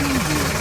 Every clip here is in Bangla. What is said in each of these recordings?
Brasil.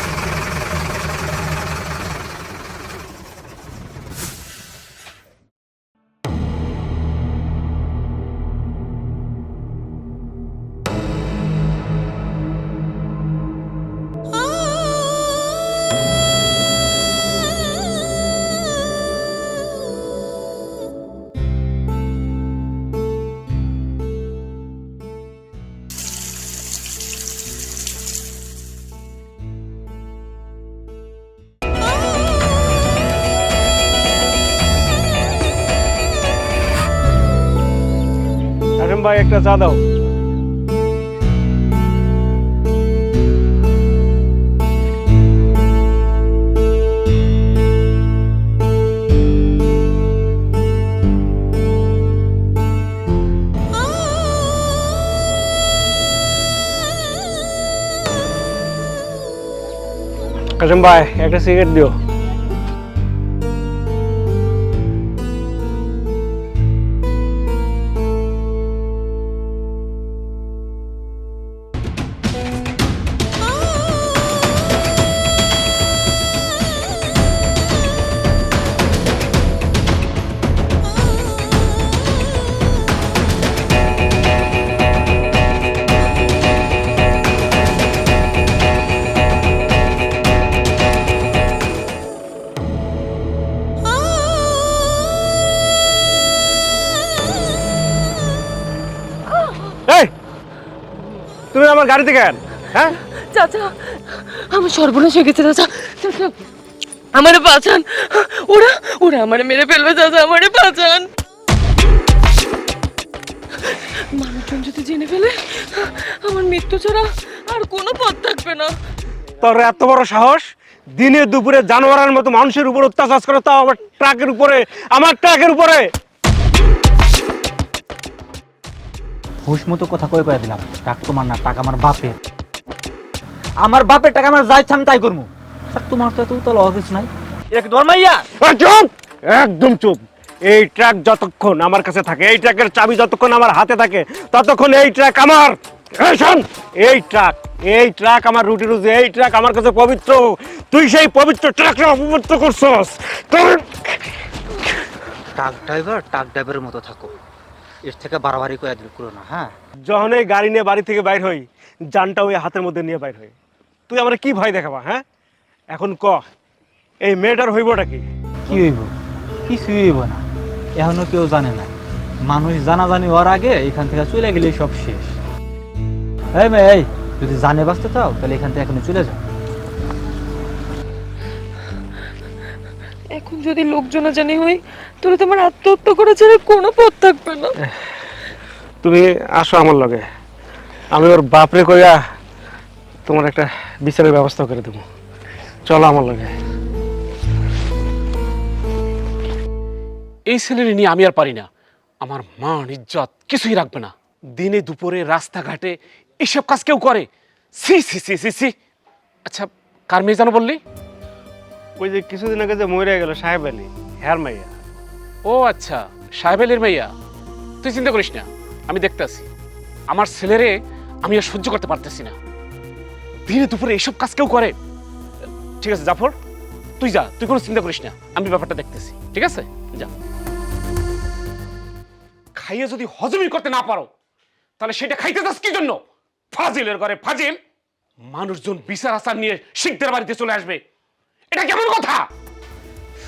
কাশেম ভাই একটা চা দাও কাশেম ভাই একটা সিগারেট দিও গাড়িতে কেন? হ্যাঁ? চাচা আমার সর্বনাশ হয়ে গেছে চাচা। চাচা আমারে বাঁচান। ওরা ওরা আমারে মেরে ফেলবে চাচা আমারে বাঁচান। মানুষজন যদি জেনে ফেলে আমার মৃত্যু ছাড়া আর কোনো পথ থাকবে না। তোর এত বড় সাহস? দিনে দুপুরে জানোয়ারের মতো মানুষের উপর অত্যাচার করে তাও আমার ট্রাকের উপরে আমার ট্রাকের উপরে। হুশ মতো কথা কয়ে কয়ে দিলাম। টাক তোমার না টাকা আমার বাপের। আমার বাপের টাকা আমার যাই আমি তাই করব আর তোমার তো এত উতল অফিস নাই। এক ধর্মাইয়া? এই চুপ! একদম চুপ। এই ট্রাক যতক্ষণ আমার কাছে থাকে এই ট্রাকের চাবি যতক্ষণ আমার হাতে থাকে ততক্ষণ এই ট্রাক আমার। এই শোন এই ট্রাক এই ট্রাক আমার রুটি রুজি এই ট্রাক আমার কাছে পবিত্র। তুই সেই পবিত্র ট্রাকটা অপবিত্র করছস। তোর টাক ড্রাইভার ট্রাক ড্রাইভারের মতো থাকো। এর থেকে বাড়াবাড়ি করে দিল করো না হ্যাঁ? যখন এই গাড়ি নিয়ে বাড়ি থেকে বাইর হই যানটা ওই হাতের মধ্যে নিয়ে বাইর হই। তুই আমার কি ভয় দেখাবা হ্যাঁ? এখন ক এই মেয়েটার হইবটা কি? কি হইব? কিছুই হইব না। এখনও কেউ জানে না। মানুষ জানাজানি হওয়ার আগে এখান থেকে চলে গেলে সব শেষ। এই মেয়ে এই যদি জানে বাঁচতে চাও তাহলে এখান থেকে এখনই চলে যাও যদি লোকজন জানি হই তাহলে তোমার আত্মহত্যা করা ছাড়া কোনো পথ থাকবে না। তুমি আসো আমার লগে। আমি ওর বাপরে কইয়া তোমার একটা বিচারের ব্যবস্থা করে দেবো। চলো আমার লগে। এই ছেলের নিয়ে আমি আর পারি না। আমার মান ইজ্জত কিছুই রাখবে না। দিনে দুপুরে রাস্তাঘাটে এসব কাজ কেউ করে? সি সি সি সি সি আচ্ছা কার মেয়ে জানো বললি? ওই যে কিছুদিন আগে যে মরে গেল সাহেব আলী, হ্যার মাইয়া। ও আচ্ছা সাহেব আলীর মাইয়া। তুই চিন্তা করিস না, আমি দেখতে আসি আমার ছেলেরে আমি আর সহ্য করতে পারতেছি না। দিনে দুপুরে এইসব কাজ কেউ করে? ঠিক আছে, জাফর, তুই যা, তুই কোনো চিন্তা করিস না, আমি ব্যাপারটা দেখতেছি। ঠিক আছে? যা। খাইয়ে যদি হজমই করতে না পারো, তাহলে সেটা খাইতে যাস কি জন্য? ফাজিলের ঘরে ফাজিল। মানুষজন বিচার আচার নিয়ে শিখদের বাড়িতে চলে আসবে। এটা কেমন কথা?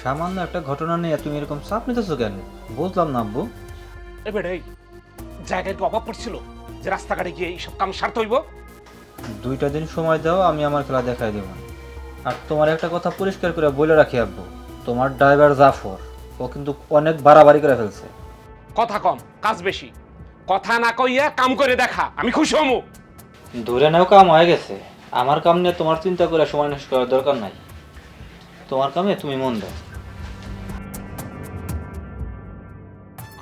সামান্য একটা ঘটনা নিয়ে তুমি এরকম চাপ নিতেছো কেন? বুঝলাম না আব্বু। এবারে এই জায়গায় কি অভাব পড়ছিল যে রাস্তাঘাটে গিয়ে এইসব কাম সারতে হইব। দুইটা দিন সময় দাও আমি আমার খেলা দেখাই দেব। আর তোমার একটা কথা পরিষ্কার করে বলে রাখি আব্বু। তোমার ড্রাইভার জাফর ও কিন্তু অনেক বাড়াবাড়ি করে ফেলছে। কথা কম কাজ বেশি। কথা না কইয়া কাম করে দেখা আমি খুশি হমু। দূরে নাও কাম হয়ে গেছে। আমার কাম নিয়ে তোমার চিন্তা করে সময় নষ্ট করার দরকার নাই। তোমার কামে তুমি মন দাও।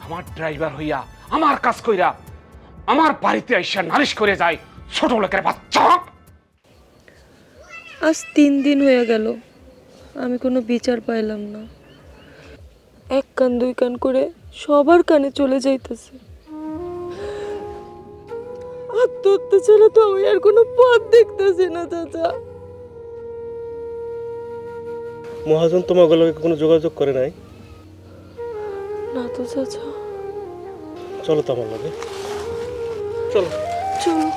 আমার ড্রাইভার হইয়া আমার কাজ কইরা আমার বাড়িতে আইসা নালিশ করে যায় ছোট লোকের বাচ্চা। আজ তিন দিন হয়ে গেল আমি কোনো বিচার পাইলাম না। এক কান দুই কান করে সবার কানে চলে যাইতেছে। আত্মহত্যা ছাড়া তো আমি আর কোনো পথ দেখতেছি না চাচা। মহাজন তোমার লগে কোনো যোগাযোগ করে নাই? না তো চাচা। চলো তো আমার লগে। চলো। চলো।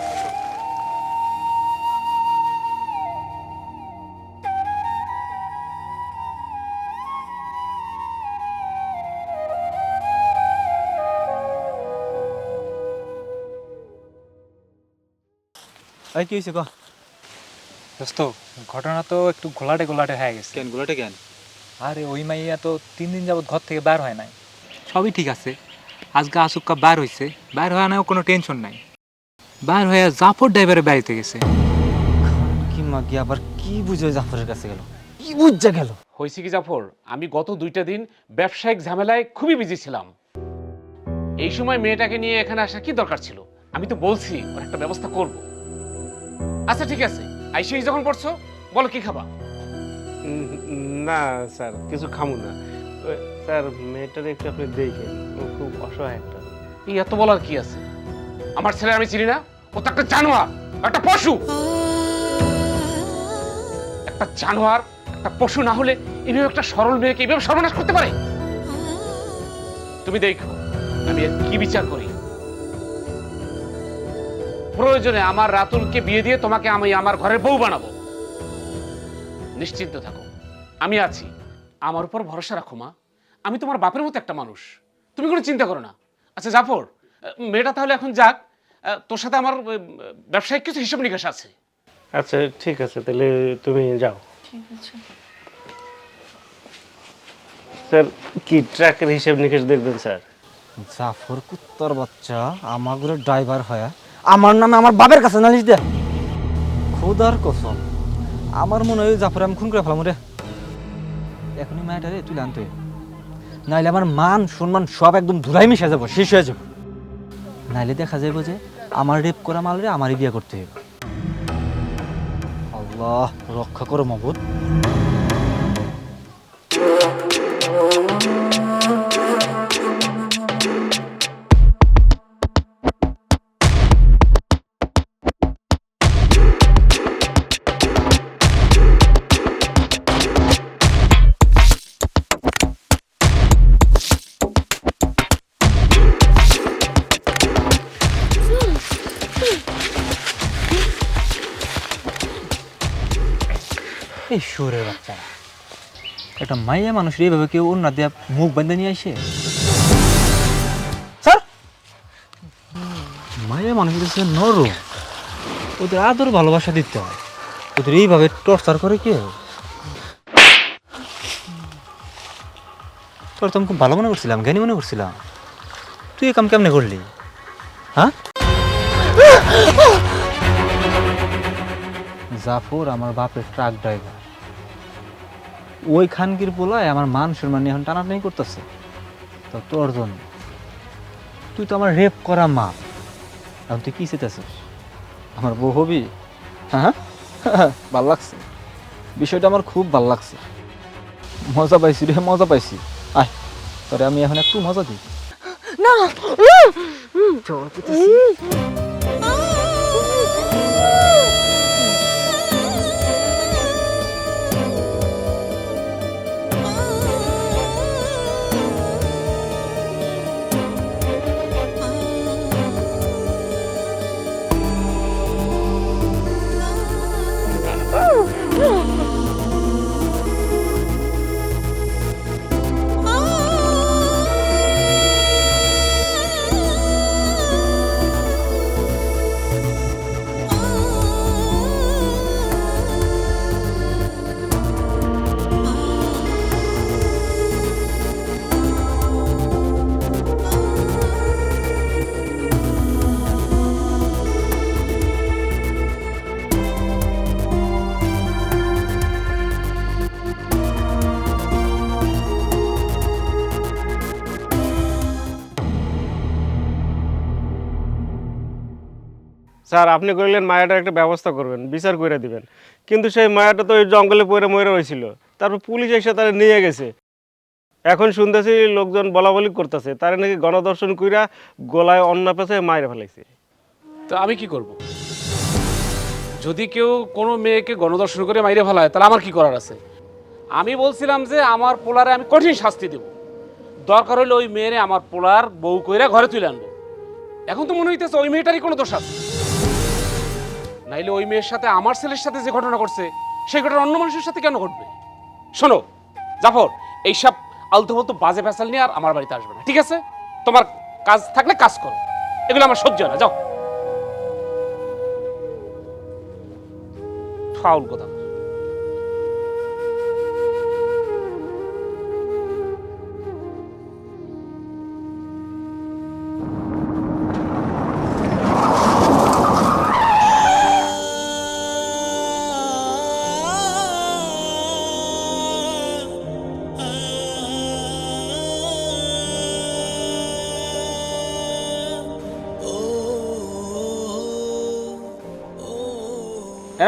এই কি হয়েছে ক দোস্ত ঘটনা তো একটু ঘোলাটে ঘোলাটে হয়ে গেছে। কেন গুলাটে কেন? আরে ওই মাইয়া তো তিন দিন যাবত ঘর থেকে বার হয় নাই। সবই ঠিক আছে। আজকে আসুক্কা বার হয়েছে বার হয়ে না কোনো টেনশন নাই। বার হয়ে জাফর ড্রাইভারের বাড়িতে গেছে। কি মাগি আবার কি বুঝে জাফরের কাছে গেল? কি বুঝা গেল? হয়েছে কি জাফর? আমি গত দুইটা দিন ব্যবসায়িক ঝামেলায় খুবই বিজি ছিলাম। এই সময় মেয়েটাকে নিয়ে এখানে আসা কি দরকার ছিল? আমি তো বলছি ওর একটা ব্যবস্থা করব। আচ্ছা ঠিক আছে। আইসি যখন পড়ছো বলো কি খাবা? না স্যার কিছু খামু না। স্যার মেয়েটার একটু আপনি দেখেন ও খুব অসহায় একটা। এই এত বলার কি আছে? আমার ছেলে আমি চিনি না ও তো একটা জানোয়ার একটা পশু। একটা জানোয়ার একটা পশু না হলে এভাবে একটা সরল মেয়েকে এভাবে সর্বনাশ করতে পারে? তুমি দেখো আমি কি বিচার করি? প্রয়োজনে আমার রাতুলকে বিয়ে দিয়ে তোমাকে আমি আমার ঘরের বউ বানাবো। নিশ্চিন্ত থাকো। আমি আছি। আমার উপর ভরসা রাখো মা। আমি তোমার বাপের মতো একটা মানুষ। তুমি কোনো চিন্তা করো না। আচ্ছা জাফর মেয়েটা তাহলে এখন যাক। তোর সাথে আমার ব্যবসায়িক কিছু হিসাব নিকাশ আছে। আচ্ছা ঠিক আছে তাহলে তুমি যাও। স্যার কি ট্র্যাকের হিসাব নিকেশ দেখবেন স্যার? জাফর কুত্তর বাচ্চা আমাগুলো ড্রাইভার হয়ে। আমার নামে আমার বাপের কাছে নালিশ দে। খোদার কসম, আমার মনে হয় জাফর আমি খুন করে ফেলাম রে। এখনই মায়াটা রে তুই আনতে। নাইলে আমার মান, সম্মান সব একদম ধুলাই মিশে যাব, শেষ হয়ে যাব। নাইলে দেখা যাব যে আমার রেপ করা মালরে আমারই বিয়ে করতে হবে আল্লাহ, রক্ষা করো মবুদ একটা মাইয়া মানুষ এইভাবে কেউ অন্য দিয়ে মুখ বেঁধে নিয়ে আসে? স্যার! মাইয়া মানুষ হচ্ছে নরম। ওদের আদর ভালোবাসা দিতে হয়। ওদের এইভাবে টর্চার করে কে তোর তো আমি খুব ভালো মনে করছিলাম, জ্ঞানী মনে করছিলাম। তুই এ কাম কেমনে করলি? হ্যাঁ? জাফর আমার বাপের ট্রাক ড্রাইভার ওই খানকির পোলায় আমার মান সম্মান এখন টানাটানি করতেছে। তো তোর জন্য। তুই তো আমার রেপ করা মা। এখন তুই কি চেতেছিস আমার বউ হবি? হ্যাঁ? ভালো লাগছে। বিষয়টা আমার খুব ভালো লাগছে। মজা পাইছি রে মজা পাইছি। আয় তোরে আমি এখন একটু মজা দিই। না! স্যার, আপনি কইলেন মায়াটার একটা ব্যবস্থা করবেন, বিচার করে দিবেন। কিন্তু সেই মায়াটা তো ওই জঙ্গলে পড়ে মরে রয়েছিল তারপর পুলিশ এসে তারা নিয়ে গেছে। এখন শুনতেছি লোকজন বলা বলি করতেছে। তারা নাকি গণদর্শন কইরা গলায় অন্য পেঁচায় মায়ের ফেলাইছে। তো আমি কি করব? যদি কেউ কোনো মেয়েকে গণদর্শন করে মাইরে ফেলায়, তাহলে আমার কি করার আছে? আমি বলছিলাম যে আমার পোলারে আমি কঠিন শাস্তি দেব। দরকার হলে ওই মেয়েরে আমার পোলার বউ কইরা ঘরে তুলে আনব। এখন তো মনে হইতেছে ওই মেয়েটারই কোনো দোষ আছে। নাইলে ওই মেয়ের সাথে, আমার ছেলের সাথে যে ঘটনা ঘটছে, সেই ঘটনা অন্য মানুষের সাথে কেন ঘটবে? শোনো, জাফর, এইসব আলতু ফালতু বাজে ফেসাল নিয়ে আর আমার বাড়িতে আসবে না, ঠিক আছে? তোমার কাজ থাকলে কাজ করো। এগুলো আমার সহ্য হয় না, যাও। ফাউল কথা।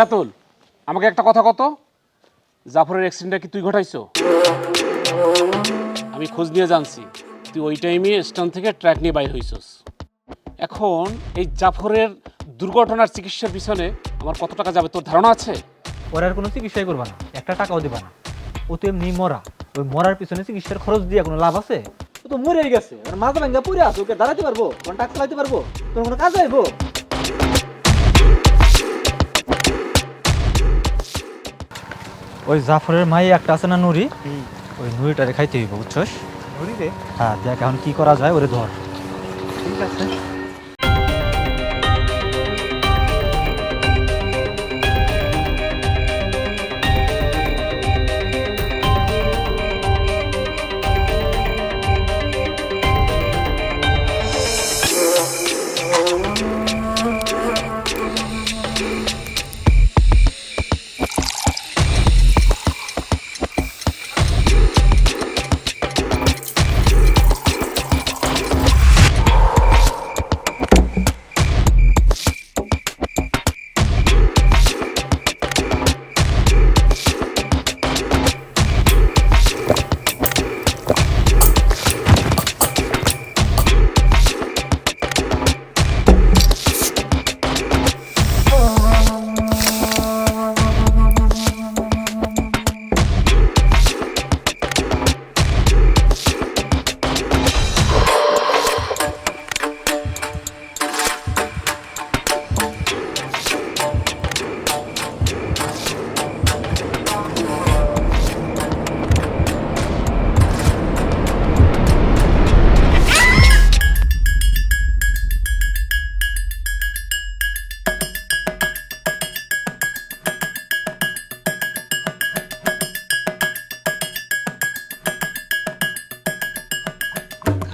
এরাতুল আমাকে একটা কথা কত? জাফরের অ্যাক্সিডেন্টটা কি তুই ঘটাইছো? আমি খোঁজ নিয়ে জানছি, তুই ওই টাইমে স্টেশন থেকে ট্র্যাক নিয়ে বাইর হইছস। এখন এই জাফরের দুর্ঘটনার চিকিৎসার পিছনে আমার কত টাকা যাবে, তোর ধারণা আছে? ওরা আর কোনো চিকিৎসাই করবা না, একটা টাকাও দিবা না। ও তো এমনি মরা, ওই মরার পিছনে চিকিৎসার খরচ দিয়ে কোনো লাভ আছে? ও তো মরে গেছে আর মাথা ভাঙ্গা পড়ে আছে, ওকে দাঁড়াতে পারব কোন টাকা চালাতে পারব, তোর কোনো কাজ আইবো? ওই জাফরের মাই একটা আছে না নুরি ওই নুরিটারে খাইতে হইব বুঝছস? নুরি রে হ্যাঁ দেখ এখন কি করা যায় ওরে ধর। ঠিক আছে।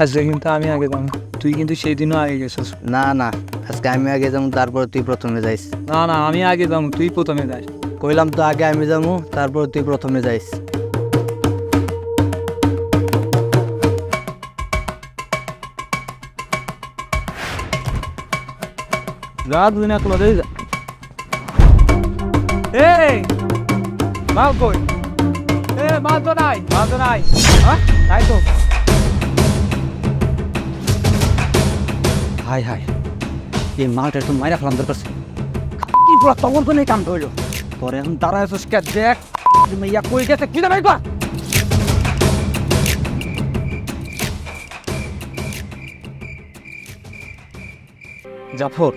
আজকে কিন্তু আমি আগে যাব। তুই কিন্তু সেই দিনও আগে গেছিস। না না আজকে আমি আগে যাব তারপর তুই প্রথমে যাইস। না না আমি আগে যাব তুই প্রথমে যাস। কইলাম তো আগে আমি যাব তারপর তুই প্রথমে যাইস। যা দুই না তোলা যা এই মাল কই? এ মাল তো নাই মাল তো নাই। হ্যাঁ তাই তো। হাই হাই এই মালটা একটু মাইরা ফেলাম, দরকার কি পুরো তখন নেই কাম হইল তোরে এখন দাঁড়ায় কে দেখ। মাইয়া কই গেছে কি জানাই কর। জাফর,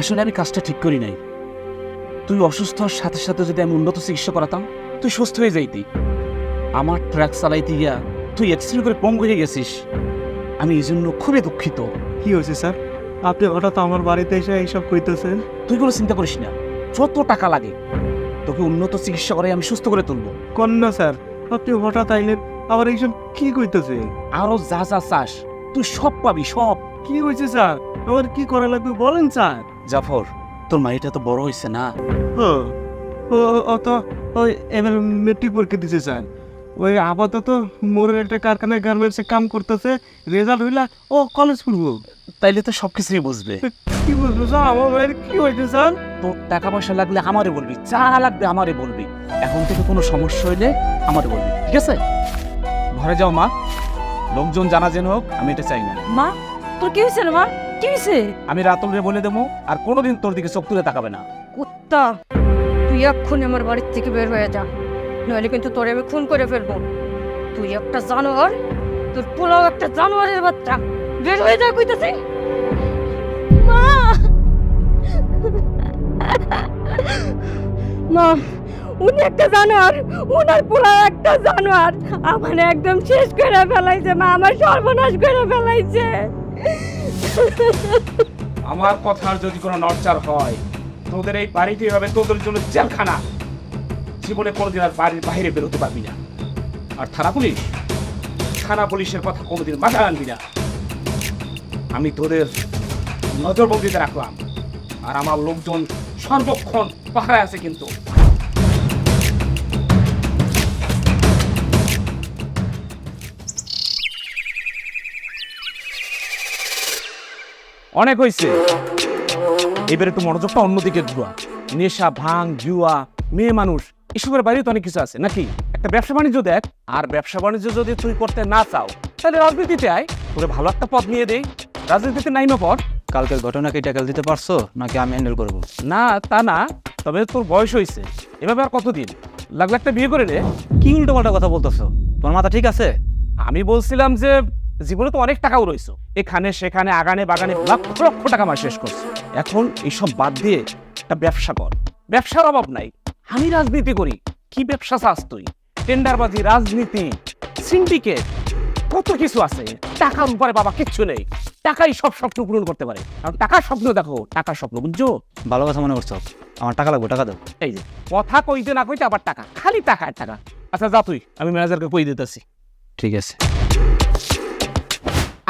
আসলে আমি কাজটা ঠিক করি নাই। তুই অসুস্থ হওয়ার সাথে সাথে যদি আমি উন্নত চিকিৎসা করাতাম, তুই সুস্থ হয়ে যাইতি। আমার ট্রাক চালাইতে গিয়া তুই অ্যাক্সিডেন্ট করে পঙ্গু হয়ে গেছিস। আমি এই জন্য খুবই দুঃখিত। কি হয়েছে স্যার? আপনি হঠাৎ আমার বাড়িতে এসে এইসব কইতেছেন? তুই কোনো চিন্তা করিস না। যত টাকা লাগে তোকে উন্নত চিকিৎসা করে আমি সুস্থ করে তুলবো। কন্যা স্যার আপনি হঠাৎ আইলেন আবার এইসব কি কইতেছে আরও যা যা চাস তুই সব পাবি সব। কি হয়েছে স্যার? আমার কি করা লাগবে বলেন স্যার। জাফর তোর মাইটা তো বড় হয়েছে না? ও তো ওই এবার মেট্রিক পরীক্ষা দিছে স্যার। ওই আপাতত মোরের একটা কারখানায় গার্মেন্টসে কাম করতেছে রেজাল্ট হইলা ও কলেজ পড়ব। তাইলে তো সব কিছুই বুঝবে। কি বলব স্যার? আমার ভাইয়ের কি হয়েছে স্যার? তোর টাকা পয়সা লাগলে আমারে বলবি যা লাগবে আমারে বলবি। এখন থেকে কোনো সমস্যা হইলে আমারে বলবি ঠিক আছে? ঘরে যাও মা। লোকজন জানা যেন হোক আমি এটা চাই না। মা তোর কি হয়েছে রে মা? কি হয়েছে? আমি রাতুলরে বলে দেবো আর কোনোদিন তোর দিকে চোখ তুলে তাকাবে না। কুত্তা তুই এক্ষুনি আমার বাড়ির থেকে বের হয়ে যা। নইলে কিন্তু তোরে আমি খুন করে ফেলব। তুই একটা জানোয়ার তোর পোলাও একটা জানোয়ারের বাচ্চা। বের হয়ে যা কইতাছি। মা! মা, উনি একটা জানোয়ার, উনার পোলাও একটা জানোয়ার। আমার একদম শেষ করে ফেলাইছে, মা, আমার সর্বনাশ করে ফেলাইছে। আমার কথার যদি কোনো নড়চার হয়, তোদের এই বাড়িতেই হবে তোদের জন্য জেলখানা, জীবনে কোনোদিন আর বাড়ির বাইরে বেরোতে পারবি না। আর থানা পুলিশ? থানা পুলিশের কথা কোনোদিন মাথায় আনবি না। আমি তোদের নজরবন্দিতে রাখলাম। আর আমার লোকজন সর্বক্ষণ পাহারায় আছে কিন্তু। অনেক হয়েছে। এবারে তো মনোযোগটা অন্যদিকে ঘুরা নেশা, ভাঙ, জুয়া, মেয়ে মানুষ, এসবের বাইরে তো অনেক কিছু আছে, নাকি? একটা ব্যবসা বাণিজ্য দেখ। আর ব্যবসা বাণিজ্য যদি তুই করতে না চাও, তাহলে রাজনীতিতে আয়। তোরে ভালো একটা পথ নিয়ে দেই। রাজনীতিতে নাইমা পড় কালকের ঘটনা কি ট্যাকেল দিতে পারছ? নাকি আমি হ্যান্ডেল করব? না তা না তবে তোর বয়স হয়েছে এভাবে আর কতদিন? লাগলে একটা বিয়ে করে রে কি উল্টো পাল্টা কথা বলতেছো? তোমার মাথা ঠিক আছে? আমি বলছিলাম যে জীবনে তো অনেক টাকাও রয়েছে এখানে সেখানে আগানে বাগানে লক্ষ লক্ষ টাকা মাস শেষ করছে। এখন এইসব বাদ দিয়ে একটা ব্যবসা কর। ব্যবসার অভাব নাই। আমি রাজনীতি করি। কি ব্যবসা চাস তুই? টেন্ডারবাজি রাজনীতি সিন্ডিকেট কত কিছু আছে। টাকার উপরে বাবা কিচ্ছু নেই। টাকাই সব স্বপ্ন পূরণ করতে পারে। কারণ টাকার স্বপ্ন দেখো টাকার স্বপ্ন বুঝছ? ভালো কথা মনে করছ। আমার টাকা লাগবে টাকা দাও। এই যে কথা কইতে না কইতে আবার টাকা খালি টাকা আর টাকা। আচ্ছা যা তুই আমি ম্যানেজারকে কই দিতেছি। ঠিক আছে।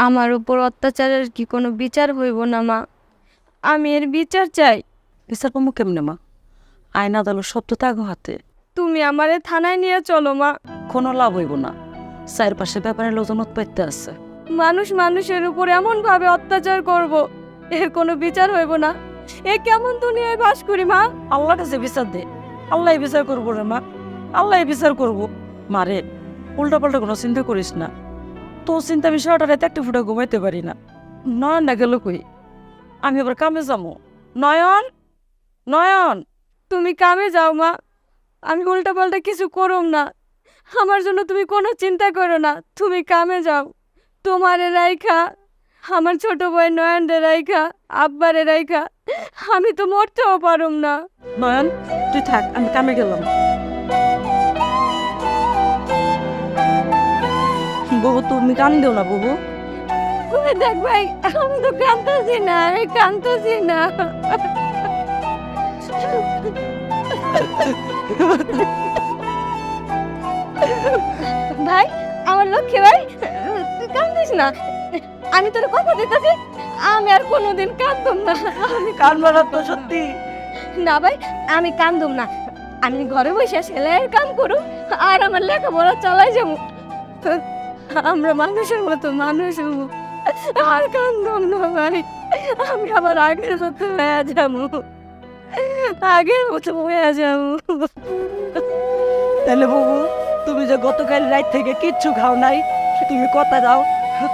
আমার উপর অত্যাচারের কি কোনো বিচার হইব না মা? আমি এর বিচার চাই। বিচার পাবো কেমনে মা? আইন আদালত সব তো তাগো হাতে। তুমি আমারে থানায় নিয়ে চলো মা। কোনো লাভ হইব না। চারপাশে ব্যাপারে লোকজন উৎপাইতে আছে। মানুষ মানুষের উপর এমন ভাবে অত্যাচার করব এর কোনো বিচার হইব না। এ কেমন দুনিয়ায় বাস করি মা? আল্লাহ কাছে বিচার দে। আল্লাহ বিচার করব রে মা। আল্লাহ বিচার করব। মারে উল্টা পাল্টা কোনো চিন্তা করিস না। তোর চিন্তা আমি সারাটা রাতে একটা ফুটা ঘুমাইতে পারি না। নয়ন না গেল কই? আমি আবার কামে যাব। নয়ন? নয়ন? তুমি কামে যাও মা। আমি উল্টা পাল্টা কিছু করুম না। আমার জন্য তুমি কোনো চিন্তা করো না। তুমি কামে যাও। তোমারে রাইখা আমার ছোট ভাই নয়নরে রাইখা আব্বারে রাইখা আমি তো মরতেও পারুম না। নয়ন তুই থাক আমি কামে গেলাম। বহু তুমি কান দেও না বাবু ওই দেখ ভাই আমি তো কাঁদতেছি না আমি কাঁদতেছি না। ভাই আমার লক্ষ্মী ভাই কান্দিস না। আমি তোর কথা দিতেছি আমি আর কোনোদিন কান্দুম না। আমি কানবা না তো সত্যি। না ভাই আমি কান্দুম না। আমি ঘরে বসে সেলাইয়ের কাম করুম আর আমার লেখাপড়া চালাই যাব। আমরা মানুষের মতো মানুষ হব। আর কান্দুম না ভাই আমি আবার আগের মতো হয়ে যাব। আগের মতো হয়ে যাব। তাহলে বাবু তুমি যে গতকাল রাত থেকে কিচ্ছু খাও নাই তুমি কথা দাও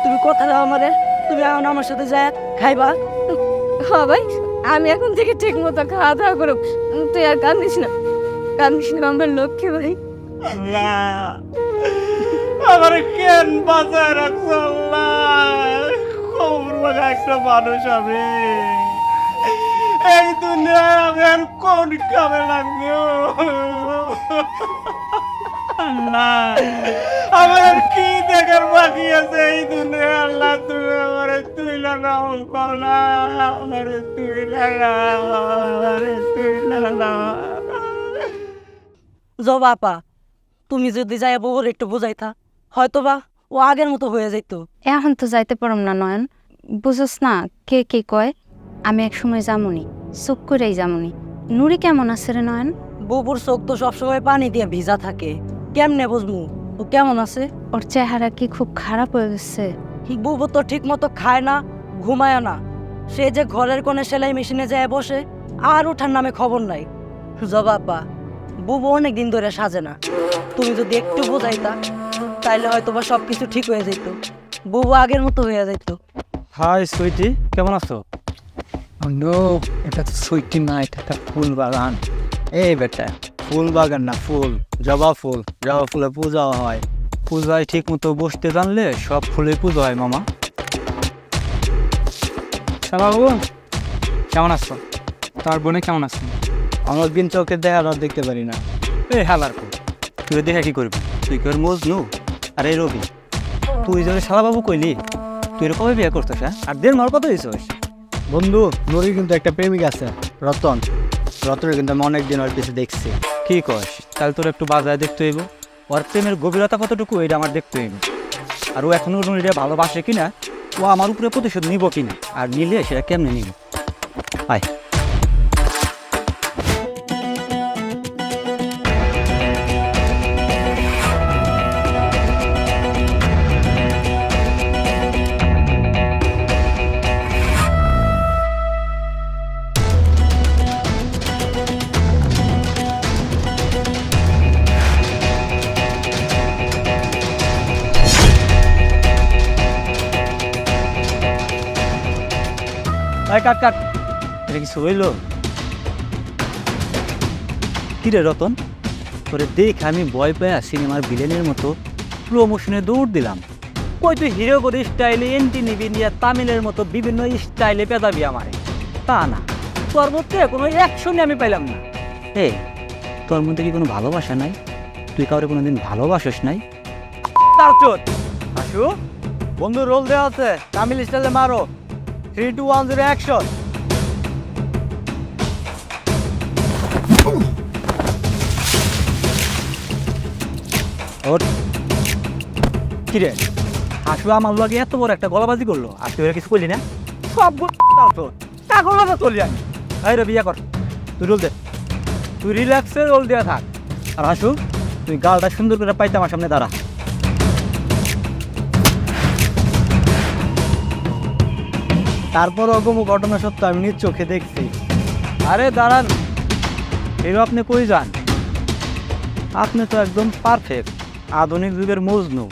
তুমি কথা দাও আমারে তুমি এখন আমার সাথে যায় খাইবা। হ্যাঁ ভাই আমি এখন থেকে ঠিক মতো খাওয়া দাওয়া করব তুই আর কান্দিস না কান্দিস না আমার লক্ষ্মী ভাই। আমার কেন বাঁচায় রাখছো আল্লাহ? একটা মানুষ আমি। এই দুনিয়ায় আমি আর কোন কামে লাগবে? আল্লাহ। আমার কি দেখার বাকি আছে? এই দুনিয়া আল্লাহ তুমি আমার তুই লাগাও না আমার তুই লাগাও আমার তুই লাগাও জবা আপা তুমি যদি যাই বউর একটু বুঝাইতা হয়তো বা ও আগের মতো হয়ে যাইতো। এখন তো যাইতে পারম না নয়ন। বুঝোস না কে কে কয়? আমি এক সময় যামুনি চুপ করেই যামুনি। নুরি কেমন আছে রে নয়ন? বুবুর চোখ তো সবসময় পানি দিয়ে ভিজা থাকে। কেমনে বুঝমু ও কেমন আছে? ওর চেহারা কি খুব খারাপ হয়ে গেছে। বুবু তো ঠিক মতো খায় না ঘুমায় না। সে যে ঘরের কোণে সেলাই মেশিনে যায় বসে আর ওঠার নামে খবর নাই। জবাব্বা বুবু অনেক দিন ধরে সাজে না। তুমি যদি একটু বোঝাইতা তাইলে হয়তো বা সব কিছু ঠিক হয়ে যেত বুবু আগের মতো হয়ে যেত হাই সুইটি কেমন আছো? নো এটা তো সুইটি না এটা একটা ফুল বাগান এই বেটা। ফুল বাগান না ফুল জবা ফুল জবা ফুলে পূজা হয়। পূজায় ঠিক মতো বসতে জানলে সব ফুলে পুজো হয় মামা। বাবু কেমন আছো? তার বোনে কেমন আছো আমার দিন চোখে দেখা আর দেখতে পারি না। এই হালার কো তুই দেখা কি করবি? তুই কি মজনু? আরে রবি তুই যদি বাবু কইলি তুই এর কবে বিয়ে করতেছ হ্যাঁ? আর দেড় মার কত দিছিস বন্ধু নুরির কিন্তু একটা প্রেমিক আছে রতন। রতনের কিন্তু আমি অনেক দিন ওর পিছনে দেখছি। কি কস তাহলে তোর একটু বাজায় দেখতে হইব। ওর প্রেমের গভীরতা কতটুকু, এটা আমার দেখতে হইব। আর ও এখনও এটা ভালোবাসে কিনা, ও আমার উপরে প্রতিশোধ নিব কিনা, আর নিলে সেটা কেমনে নিব? আয়। কাট কাট। এটা কিছু হইল? কি রে রতন? তোরে দেখ আমি ভয় পায়া সিনেমার ভিলেনের মতো প্রমোশনে দৌড় দিলাম। কই তুই হিরো করে স্টাইলে এন্টি নিবি নিয়ে তামিলের মতো বিভিন্ন স্টাইলে পেদাবি আমারে? তা না। তোর মধ্যে কোনো অ্যাকশনই আমি পাইলাম না। হে তোর মধ্যে কি কোনো ভালোবাসা নাই? তুই কাউরে কোনোদিন ভালোবাসিস নাই? তার চোদ আসু বন্ধু রোল দেওয়া আছে। তামিল স্টাইলে মারো। Three two one zero action ওর কিরে? হাসু আমার লগে এত বড় একটা গলাবাজি করল। আর তুই কিছু করলি না? সব কাগজ না চলি আমি এই রে, বিয়া কর। তুই রোল দে। তুই রিল্যাক্সে রোল দেওয়া থাক। আর হাসু, তুই গালটা সুন্দর করে পাইতে আমার সামনে দাঁড়া। তারপর অগম ঘটনা সত্য আমি নিজ চোখে দেখছি। আরে দাঁড়ান। এর আপনি কই যান? আপনি তো একদম পারফেক্ট আধুনিক যুগের মজনু।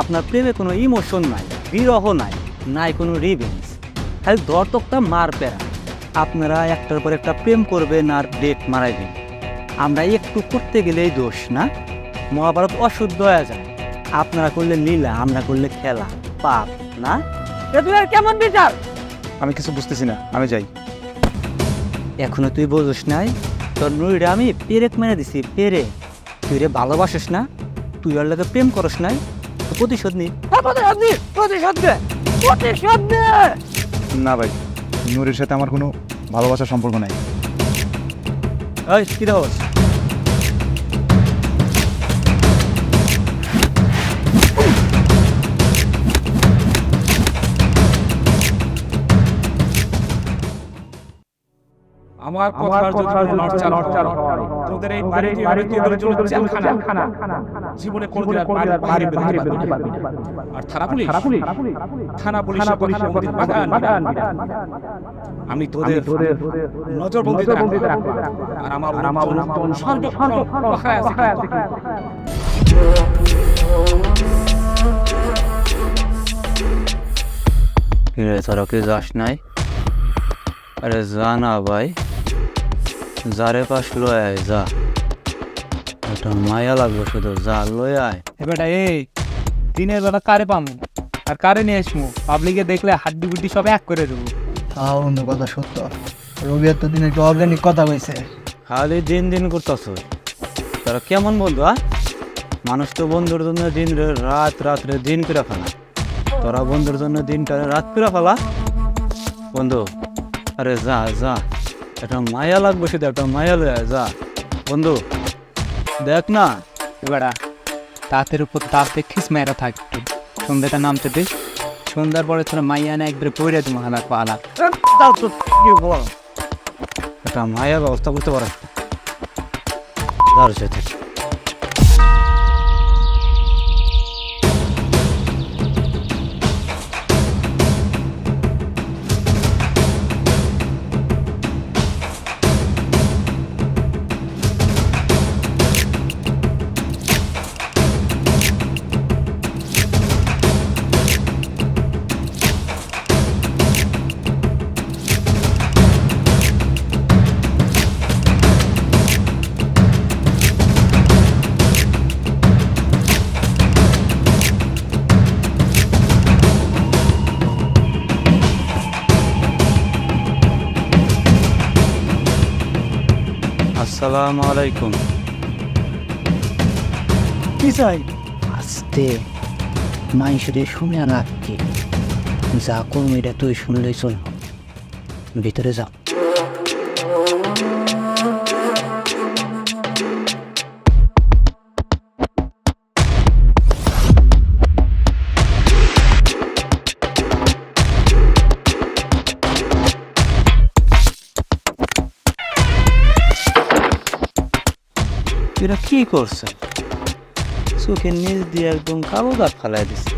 আপনার প্রেমে কোনো ইমোশন নাই, বিরহ নাই নাই কোনো রিভেন্স খালি দর্তকটা মার পেরা আপনারা একটার পর একটা প্রেম করবেন আর ডেট মারাইবেন। আমরা একটু করতে গেলেই দোষ, না? মহাভারত অশুদ্ধ হয়ে যায়। আপনারা করলে লীলা, আমরা করলে খেলা। পাপ, না? কেমন বিচার? আমি কিছু বুঝতেছি না আমি যাই। এখনও তুই বোঝস নাই? তোর নুইরে আমি পেরেক মেরে দিছি পেরে। তুই রে ভালোবাসিস না তুই ওর লাগে প্রেম করস নাই প্রতিশোধ নি। প্রতিশোধ নি প্রতিশোধ নে প্রতিশোধ নে। না ভাই নূরের সাথে আমার কোনো ভালোবাসার সম্পর্ক নাই। ওই কি রহস আমার কথার হয় তোদের এই বাড়িটি আমি তোদের জন্য জেলখানা জীবনে কোনদিন আর বাড়ির বাইরে বেরোতে পারবি না। আর থানা পুলিশ। থানা পুলিশের কথা কোনদিন বাগান। আমি তোদের তোদের নজরবন্দিতে রাখব আর আমার আমার সর্বক্ষণ পাহারায় আছে কিরে তোরা কি যাস নাই? আরে যা না ভাই। যারে পাশ লয় আয় যা। এটা মায়া লাগবে শুধু যা লয় আয়। এবারটা এই দিনের বেলা কারে পামু? আর কারে নিয়ে আসব পাবলিকে দেখলে হাড্ডি গুড্ডি সব এক করে দেবো। তাও অন্য কথা সত্য। রবি এত দিন একটু অর্গানিক কথা কইছে। খালি দিন দিন করতেছ। তারা কেমন বন্ধু আ? মানুষ তো বন্ধুর জন্য দিন রে রাত রাত্রে দিন করে ফেলা। তোরা বন্ধুর জন্য দিনটা রাত করে ফেলা। বন্ধু আরে যা যা। একটা মায়া লাগবে শুধু একটা মায়া লয়ে যা। বন্ধু দেখ না এবারা তাঁতের উপর তাঁত দেখিস মেয়েরা থাকতো সন্ধ্যাটা নামতে দিস সন্ধ্যার পরে তোরা মাইয়া না একবারে পড়ে তুমি হালা পালা। একটা মায়া ব্যবস্থা করতে পারে। যার সাথে আসসালামু আলাইকুম। কি চাই? আস্তে মাইসরে শুনে না কি। যা কম এটা তুই শুনলেই চল। ভিতরে যা। এরা কি করছে? চোখের নিচ দিয়ে একদম কালো দাগ ফালাই দিছে।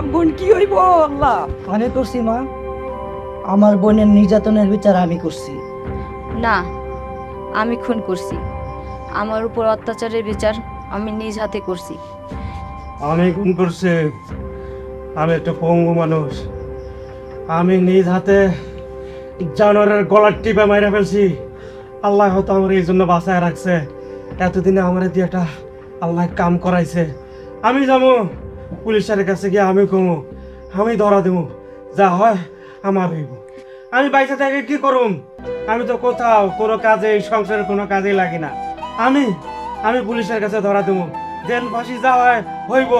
বোন কি হইব আল্লাহ? আমি করছি মা আমার বোনের নির্যাতনের বিচার আমি করছি। না আমি খুন করছি। আমার উপর অত্যাচারের বিচার আমি নিজ হাতে করছি। আমি খুন করছে আমি একটা পঙ্গু মানুষ। আমি নিজ হাতে জানোয়ারের গলার টিপে মাইরা ফেলছি। আল্লাহ হয়তো আমার এই জন্য বাঁচায় রাখছে। এতদিনে আমার দিয়ে একটা আল্লাহ কাম করাইছে। আমি যাব। পুলিশের কাছে গিয়ে আমি কমু আমি ধরা দেবো যা হয় আমার হইব। আমি বাইসা থেকে কি করুম? আমি তো কোথাও কোনো কাজে এই সংসারের কোনো কাজেই লাগি না। আমি আমি পুলিশের কাছে ধরা দেবো জেল ফাঁসি যা হয় হইব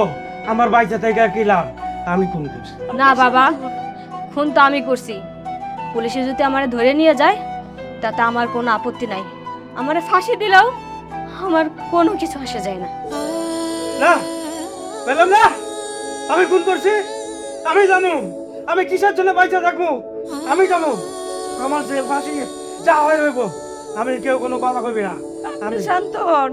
আমার বাইসা থেকে কি লাভ? আমি খুন করছি। না বাবা খুন তো আমি করছি। পুলিশে যদি আমার ধরে নিয়ে যায় তাতে আমার কোনো আপত্তি নাই। আমারে ফাঁসি দিলেও আমার কোনো কিছু আসে যায় না। না পেলাম না। আমি খুন করছি? আমি জানো। আমি কিসের জন্য বাইচা থাকব? আমি জানো। আমার যে ফাঁসি, যা হয় হইব আমি কেউ কোনো কথা কবি না। আমি শান্ত হন